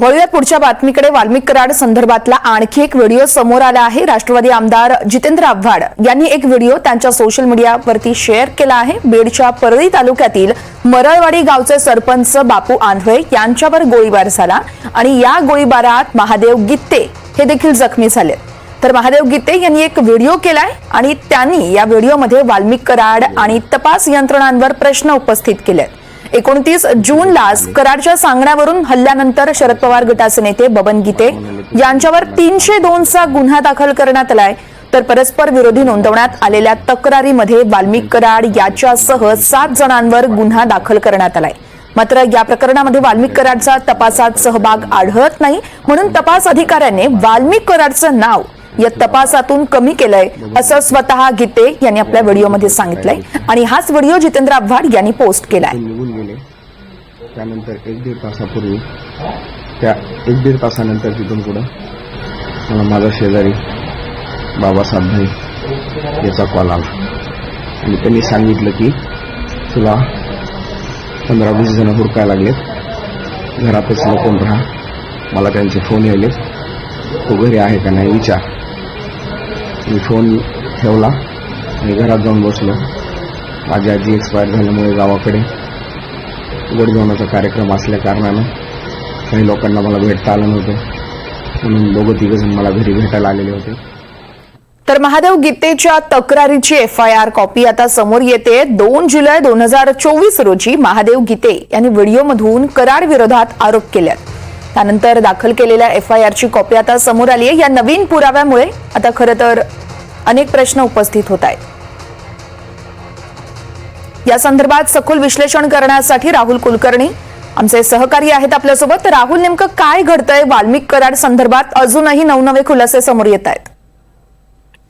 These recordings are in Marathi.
वळूया पुढच्या बातमीकडे. वाल्मिक कराड संदर्भातला आणखी एक व्हिडिओ समोर आला आहे. राष्ट्रवादी आमदार जितेंद्र आव्हाड यांनी एक व्हिडिओ त्यांच्या सोशल मीडियावरती शेअर केला आहे. बीडच्या परळी तालुक्यातील मरळवाडी गावचे सरपंच बापू आंधळे यांच्यावर गोळीबार झाला आणि या गोळीबारात महादेव गित्ते हे देखील जखमी झाले. तर महादेव गित्ते यांनी एक व्हिडिओ केलाय आणि त्यांनी या व्हिडिओमध्ये वाल्मिक कराड आणि तपास यंत्रणांवर प्रश्न उपस्थित केले एकोणतीस जूनला कराडच्या सांगण्यावरून हल्ल्यानंतर शरद पवार गटाचे नेते बबन गीते यांच्यावर तीनशे दोनचा गुन्हा दाखल करण्यात आलाय. तर परस्पर विरोधी नोंदवण्यात आलेल्या तक्रारीमध्ये वाल्मिक कराड याच्यासह सात जणांवर गुन्हा दाखल करण्यात आलाय. मात्र या प्रकरणामध्ये वाल्मिक कराडचा तपासात सहभाग आढळत नाही म्हणून तपास अधिकाऱ्याने वाल्मिक कराडचं नाव या तपासातून कमी केलंय असं स्वतः गीते यांनी आपल्या व्हिडिओमध्ये सांगितलंय. आणि हाच व्हिडिओ जितेंद्र आव्हाड यांनी पोस्ट केलाय. निघून गेले. त्यानंतर एक दीड तासापूर्वी त्या एक दीड तासानंतर तिथून पुढं मला माझा शेजारी बाबासाहेब भाई याचा कॉल आला. आणि त्यांनी सांगितलं की तुला पंधरा वीस जण हुडकाय लागलेत. घरातच लपून राहा. मला त्यांचे फोन यायले तो घरी आहे का नाही? विचार. मी फोन ठेवला. आणि घरात जाऊन बसलो. माझी आजी एक्सपायर झाल्यामुळे गावाकडे गोडजेवणाचा कार्यक्रम असल्या कारणानं काही लोकांना मला भेटता आलं नव्हतं. म्हणून दोघं तिघजण मला घरी भेटायला आलेले होते. तर महादेव गीतेच्या तक्रारीची एफ आय आर कॉपी आता समोर येते. दोन जुलै दोन हजार चोवीस रोजी महादेव गीते यांनी व्हिडिओमधून कराड विरोधात आरोप केले त्यानंतर दाखल केलेल्या एफ आय आरची कॉपी आता समोर आली आहे. या नवीन पुराव्यामुळे आता खरं तर अनेक प्रश्न उपस्थित होत आहेत. या संदर्भात सखोल विश्लेषण करण्यासाठी राहुल कुलकर्णी आमचे सहकारी आहेत आपल्यासोबत. राहुल नेमकं काय घडतंय? वाल्मिक कराड संदर्भात अजूनही नवनवे खुलासे समोर येत आहेत.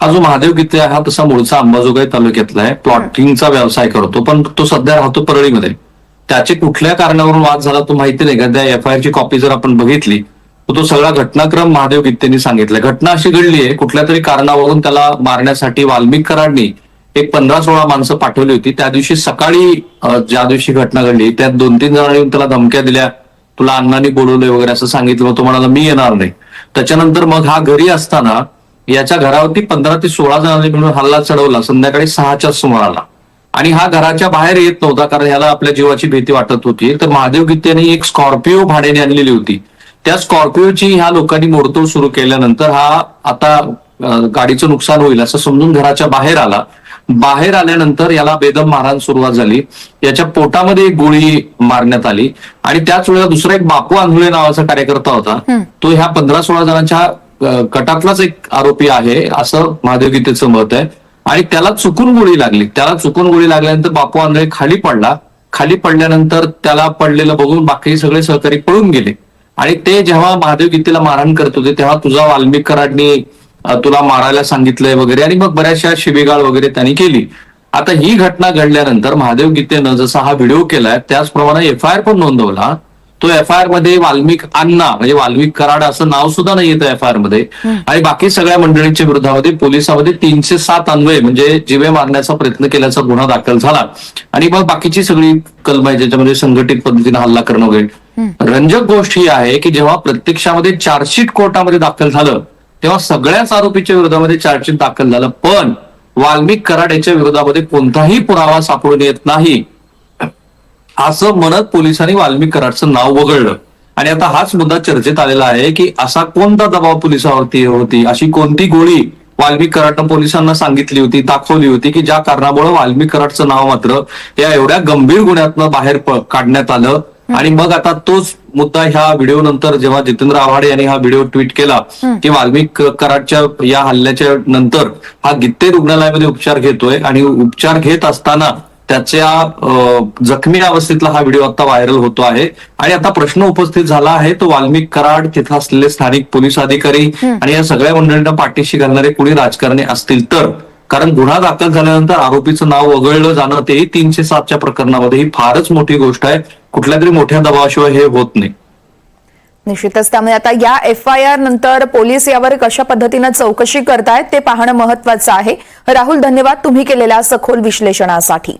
अजून महादेव गीते हा तसा मूळचा अंबाजोगाई तालुक्यातला आहे. प्लॉटिंगचा व्यवसाय करतो पण तो सध्या राहतो परळीमध्ये. त्याचे कुठल्या कारणावरून वाद झाला तो माहिती नाही. का त्या एफ आय ची कॉपी जर आपण बघितली तर तो सगळा घटनाक्रम महादेव गीतेंनी सांगितला. घटना अशी घडली आहे कुठल्या तरी कारणावरून त्याला मारण्यासाठी वाल्मिक कराडनी एक पंधरा सोळा माणसं पाठवली होती. त्या दिवशी सकाळी ज्या दिवशी घटना घडली त्यात दोन तीन जणांनी त्याला धमक्या दिल्या. तुला अण्णांनी बोलवलंय वगैरे असं सांगितलं तो म्हणाला मी येणार नाही. त्याच्यानंतर मग हा घरी असताना याच्या घरावरती पंधरा ते सोळा जणांनी मिळून हल्ला चढवला. संध्याकाळी सहाच्या सुमाराला. आणि हा घराच्या बाहेर येत नव्हता कारण ह्याला आपल्या जीवाची भीती वाटत होती. तर महादेव गीतेने एक स्कॉर्पिओ भाड्याने आणलेली होती. त्या स्कॉर्पिओची ह्या लोकांनी मोडतोड सुरू केल्यानंतर हा आता गाडीचं नुकसान होईल असं समजून घराच्या बाहेर आला. बाहेर आल्यानंतर याला बेदम मारहाण सुरुवात झाली. याच्या पोटामध्ये एक गोळी मारण्यात आली. आणि त्याच वेळेला दुसरा एक बापू आंधुळे नावाचा कार्यकर्ता होता. तो ह्या पंधरा सोळा जणांच्या गटातलाच एक आरोपी आहे असं महादेव गीतेचं मत आहे. आणि त्याला चुकून गोळी लागली. त्याला चुकून गोळी लागल्यानंतर बापू आंधळे खाली पडला. खाली पडल्यानंतर त्याला पडलेलं बघून बाकी सगळे सहकारी पळून गेले. आणि ते जेव्हा महादेव गीतेला मारहाण करत होते तेव्हा तुझा वाल्मिकरांनी तुला मारायला सांगितलंय वगैरे आणि मग बऱ्याचशा शिबिगाळ वगैरे त्यांनी केली. आता ही घटना घडल्यानंतर महादेव गीतेनं जसा हा व्हिडिओ केलाय त्याचप्रमाणे एफ आय आर पण नोंदवला. तो एफ आय आरमध्ये वाल्मिक अण्णा म्हणजे वाल्मिक कराड असं नाव सुद्धा नाही येतं एफ आय आरमध्ये. आणि बाकी सगळ्या मंडळींच्या विरोधामध्ये पोलिसांमध्ये तीनशे सात अन्वय म्हणजे जिवे मारण्याचा प्रयत्न केल्याचा गुन्हा दाखल झाला. आणि मग बाकीची सगळी कलम आहे ज्याच्यामध्ये संघटित पद्धतीने हल्ला करणं वगैरे. रंजक गोष्ट ही आहे की जेव्हा प्रत्यक्षामध्ये चार्जशीट कोर्टामध्ये दाखल झालं तेव्हा सगळ्याच आरोपीच्या विरोधामध्ये चार्जशीट दाखल झालं. पण वाल्मिक कराड याच्या विरोधामध्ये कोणताही पुरावा सापडून येत नाही. असं म्हणत पोलिसांनी वाल्मिक कराडचं नाव वगळलं. आणि आता हाच मुद्दा चर्चेत आलेला आहे की असा कोणता दबाव पोलिसावरती होती? अशी कोणती गोळी वाल्मिक कराडनं पोलिसांना सांगितली होती दाखवली होती की ज्या कारणामुळे वाल्मिक कराडचं नाव मात्र या एवढ्या गंभीर गुन्ह्यातनं बाहेर काढण्यात आलं? आणि मग आता तोच मुद्दा ह्या व्हिडिओ नंतर जेव्हा जितेंद्र आव्हाडे यांनी हा व्हिडिओ ट्विट केला की वाल्मिक कराडच्या या हल्ल्याच्या नंतर हा गित्ते रुग्णालयामध्ये उपचार घेतोय आणि उपचार घेत असताना त्याच्या जखमी अवस्थेतला हा व्हिडिओ आता व्हायरल होतो आहे. आणि आता प्रश्न उपस्थित झाला आहे तो वाल्मिक कराड तिथं असलेले स्थानिक पोलीस अधिकारी आणि या सगळ्या मंडळींना पाठीशी घालणारे कुणी राजकारणी असतील तर. कारण गुन्हा दाखल झाल्यानंतर आरोपीचं नाव वगळलं जाणं तेही तीनशे सातच्या प्रकरणामध्ये ही फारच मोठी गोष्ट आहे. कुठल्या तरी मोठ्या दबावाशिवाय हे होत नाही. निश्चितच त्यामुळे आता या एफ आय आर नंतर पोलीस यावर कशा पद्धतीनं चौकशी करतायत ते पाहणं महत्वाचं आहे. राहुल धन्यवाद तुम्ही केलेल्या सखोल विश्लेषणासाठी.